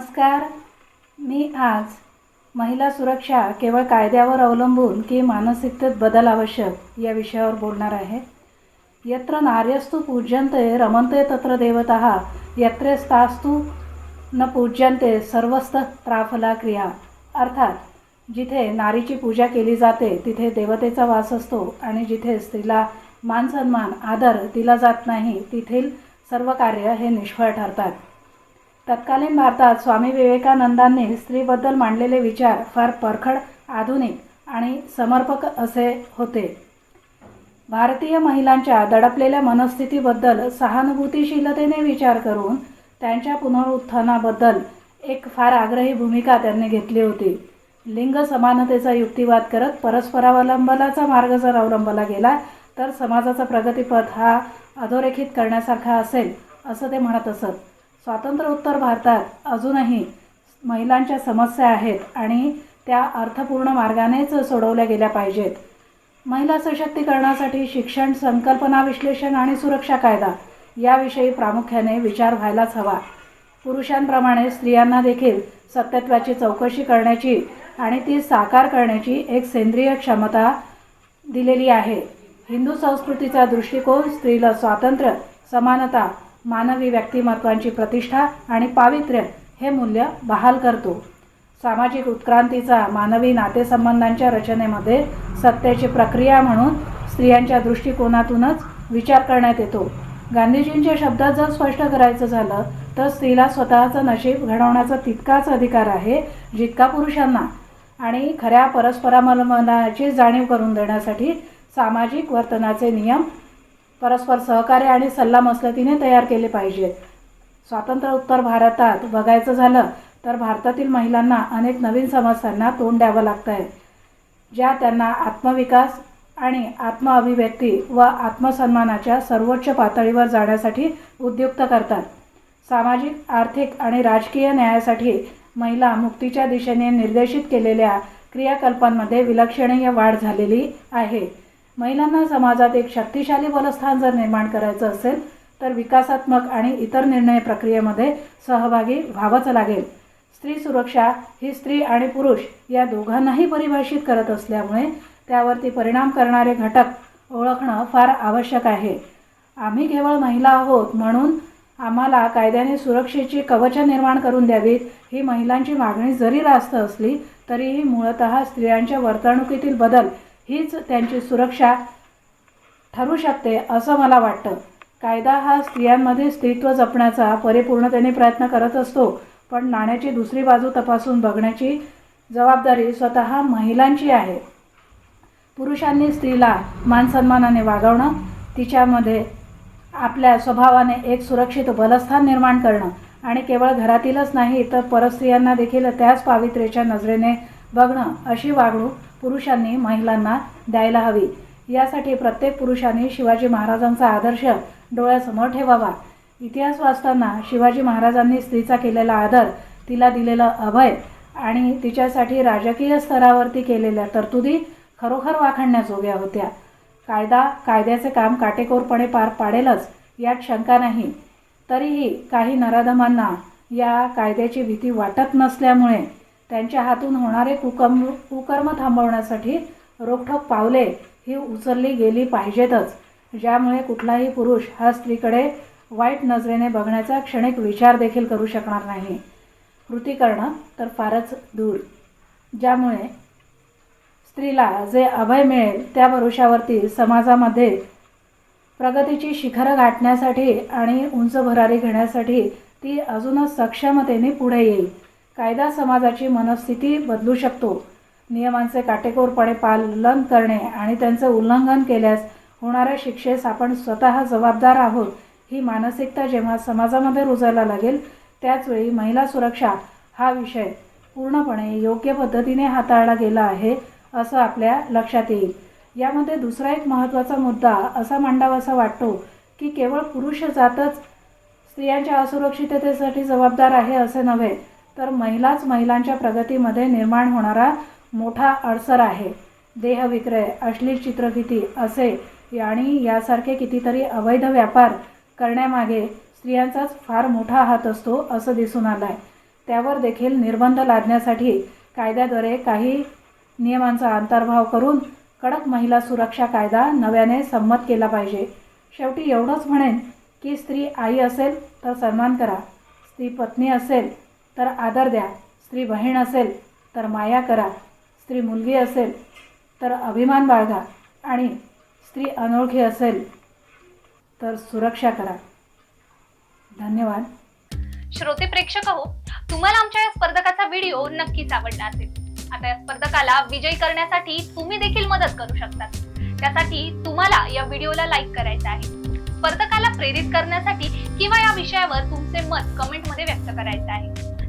नमस्कार. मी आज महिला सुरक्षा केवळ कायद्यावर अवलंबून की मानसिकतेत बदल आवश्यक या विषयावर बोलणार आहे. यत्र नार्यस्तु पूज्यन्ते रमन्ते तत्र देवतः यत्रेस्तास्तु न पूज्यन्ते सर्वस्त त्राफला क्रिया. अर्थात जिथे नारीची पूजा केली जाते तिथे देवतेचा वास असतो आणि जिथे स्त्रीला मान सन्मान आदर दिला जात नाही तेथील सर्व कार्य हे निष्फळ ठरतात. तत्कालीन भारतात स्वामी विवेकानंदांनी स्त्रीबद्दल मांडलेले विचार फार परखड आधुनिक आणि समर्पक असे होते. भारतीय महिलांच्या दडपलेल्या मनस्थितीबद्दल सहानुभूतीशीलतेने विचार करून त्यांच्या पुनरुत्थानाबद्दल एक फार आग्रही भूमिका त्यांनी घेतली होती. लिंग समानतेचा युक्तिवाद करत परस्परावलंबनाचा मार्ग जर अवलंबला गेला तर समाजाचा प्रगतीपथ हा अधोरेखित करण्यासारखा असेल असं ते म्हणत असत. स्वातंत्र्योत्तर भारतात अजूनही महिलांच्या समस्या आहेत आणि त्या अर्थपूर्ण मार्गानेच सोडवल्या गेल्या पाहिजेत. महिला सशक्तीकरणासाठी शिक्षण संकल्पना विश्लेषण आणि सुरक्षा कायदा याविषयी प्रामुख्याने विचार व्हायलाच हवा. पुरुषांप्रमाणे स्त्रियांना देखील सत्यत्वाची चौकशी करण्याची आणि ती साकार करण्याची एक सेंद्रिय क्षमता दिलेली आहे. हिंदू संस्कृतीचा दृष्टिकोन स्त्रीला स्वातंत्र्य समानता मानवी व्यक्तिमत्वांची प्रतिष्ठा आणि पावित्र्य हे मूल्य बहाल करतो. सामाजिक उत्क्रांतीचा मानवी नातेसंबंधांच्या रचनेमध्ये सत्तेची प्रक्रिया म्हणून स्त्रियांच्या दृष्टिकोनातूनच विचार करण्यात येतो. गांधीजींच्या शब्दात जर स्पष्ट करायचं झालं तर स्त्रीला स्वतःचं नशीब घडवण्याचा तितकाच अधिकार आहे जितका पुरुषांना. आणि खऱ्या परस्परावलंबनाची जाणीव करून देण्यासाठी सामाजिक वर्तनाचे नियम परस्पर सहकार्य आणि सल्लामसलतीने तयार केले पाहिजेत स्वातंत्र्य उत्तर भारतात बघायचं झालं तर भारतातील महिलांना अनेक नवीन समस्यांना तोंड द्यावं लागतं आहे ज्या त्यांना आत्मविकास आणि आत्मअभिव्यक्ती व आत्मसन्मानाच्या सर्वोच्च पातळीवर जाण्यासाठी उद्युक्त करतात. सामाजिक आर्थिक आणि राजकीय न्यायासाठी महिला मुक्तीच्या दिशेने निर्देशित केलेल्या क्रियाकल्पांमध्ये विलक्षणीय वाढ झालेली आहे. महिलांना समाजात एक शक्तिशाली बलस्थान जर निर्माण करायचं असेल तर विकासात्मक आणि इतर निर्णय प्रक्रियेमध्ये सहभागी व्हावंच लागेल. स्त्री सुरक्षा ही स्त्री आणि पुरुष या दोघांनाही परिभाषित करत असल्यामुळे त्यावरती परिणाम करणारे घटक ओळखणं फार आवश्यक आहे. आम्ही केवळ महिला आहोत म्हणून आम्हाला कायद्याने सुरक्षेची कवचं निर्माण करून द्यावीत ही महिलांची मागणी जरी रास्त असली तरीही मूळत स्त्रियांच्या वर्तणुकीतील बदल हीच त्यांची सुरक्षा ठरू शकते असं मला वाटतं. कायदा हा स्त्रियांमध्ये स्त्रीत्व जपण्याचा परिपूर्णतेने प्रयत्न करत असतो पण नाण्याची दुसरी बाजू तपासून बघण्याची जबाबदारी स्वतः महिलांची आहे. पुरुषांनी स्त्रीला मानसन्मानाने वागवणं तिच्यामध्ये आपल्या स्वभावाने एक सुरक्षित बलस्थान निर्माण करणं आणि केवळ घरातीलच नाही तर परस्त्रियांना देखील त्याच पावित्र्याच्या नजरेने बघणं अशी वागणूक पुरुषांनी महिलांना द्यायला हवी. यासाठी प्रत्येक पुरुषांनी शिवाजी महाराजांचा आदर्श डोळ्यासमोर ठेवावा. इतिहास वाचताना शिवाजी महाराजांनी स्त्रीचा केलेला आदर तिला दिलेलं अभय आणि तिच्यासाठी राजकीय स्तरावरती केलेल्या तरतुदी खरोखर वाखाणण्याजोग्या होत्या. कायदा कायद्याचे काम काटेकोरपणे पार पाडेलच यात शंका नाही. तरीही काही नराधमांना या कायद्याची भीती वाटत नसल्यामुळे त्यांच्या हातून होणारे कुकर्म कुकर्म थांबवण्यासाठी रोखठोक पावले ही उचलली गेली पाहिजेतच. ज्यामुळे कुठलाही पुरुष हा स्त्रीकडे वाईट नजरेने बघण्याचा क्षणिक विचार देखील करू शकणार नाही. कृती करणं तर फारच दूर. ज्यामुळे स्त्रीला जे अभय मिळेल त्या भरोशावरती समाजामध्ये प्रगतीची शिखरं गाठण्यासाठी आणि उंच भरारी घेण्यासाठी ती अजूनच सक्षमतेने पुढे येईल. कायदा समाजाची मनस्थिती बदलू शकतो. नियमांचे काटेकोरपणे पालन करणे आणि त्यांचे उल्लंघन केल्यास होणाऱ्या शिक्षेस आपण स्वतः जबाबदार आहोत ही मानसिकता जेव्हा समाजामध्ये रुजायला लागेल त्याचवेळी महिला सुरक्षा हा विषय पूर्णपणे योग्य पद्धतीने हाताळला गेला आहे असं आपल्या लक्षात येईल. यामध्ये दुसरा एक महत्त्वाचा मुद्दा असा मांडावासा वाटतो की केवळ पुरुष जातच स्त्रियांच्या असुरक्षिततेसाठी जबाबदार आहे असे नव्हे. तर महिलाच महिलांच्या प्रगतीमध्ये निर्माण होणारा मोठा अडसर आहे. देहविक्रय अश्लील चित्रफिती असे आणि यासारखे कितीतरी अवैध व्यापार करण्यामागे स्त्रियांचाच फार मोठा हात असतो असं दिसून आलं आहे त्यावर देखील निर्बंध लादण्यासाठी कायद्याद्वारे काही नियमांचा अंतर्भाव करून कडक महिला सुरक्षा कायदा नव्याने संमत केला पाहिजे. शेवटी एवढंच म्हणेन की स्त्री आई असेल तर सन्मान करा स्त्री पत्नी असेल तर आदर द्या. स्त्री बहीण असेल तर माया करा. स्त्री मुलगी असेल तर अभिमान बाळगा. आणि स्त्री अनोळखी असेल तर सुरक्षा करा. धन्यवाद. श्रोते प्रेक्षक हो तुम्हाला आमच्या या स्पर्धकाचा व्हिडिओ नक्कीच आवडला असेल. आता या स्पर्धकाला विजयी करण्यासाठी तुम्ही देखील मदत करू शकता. त्यासाठी तुम्हाला या व्हिडिओला लाईक करायचं आहे. स्पर्धकाला प्रेरित करण्यासाठी किंवा या विषयावर तुमचे मत कमेंटमध्ये व्यक्त करायचं आहे.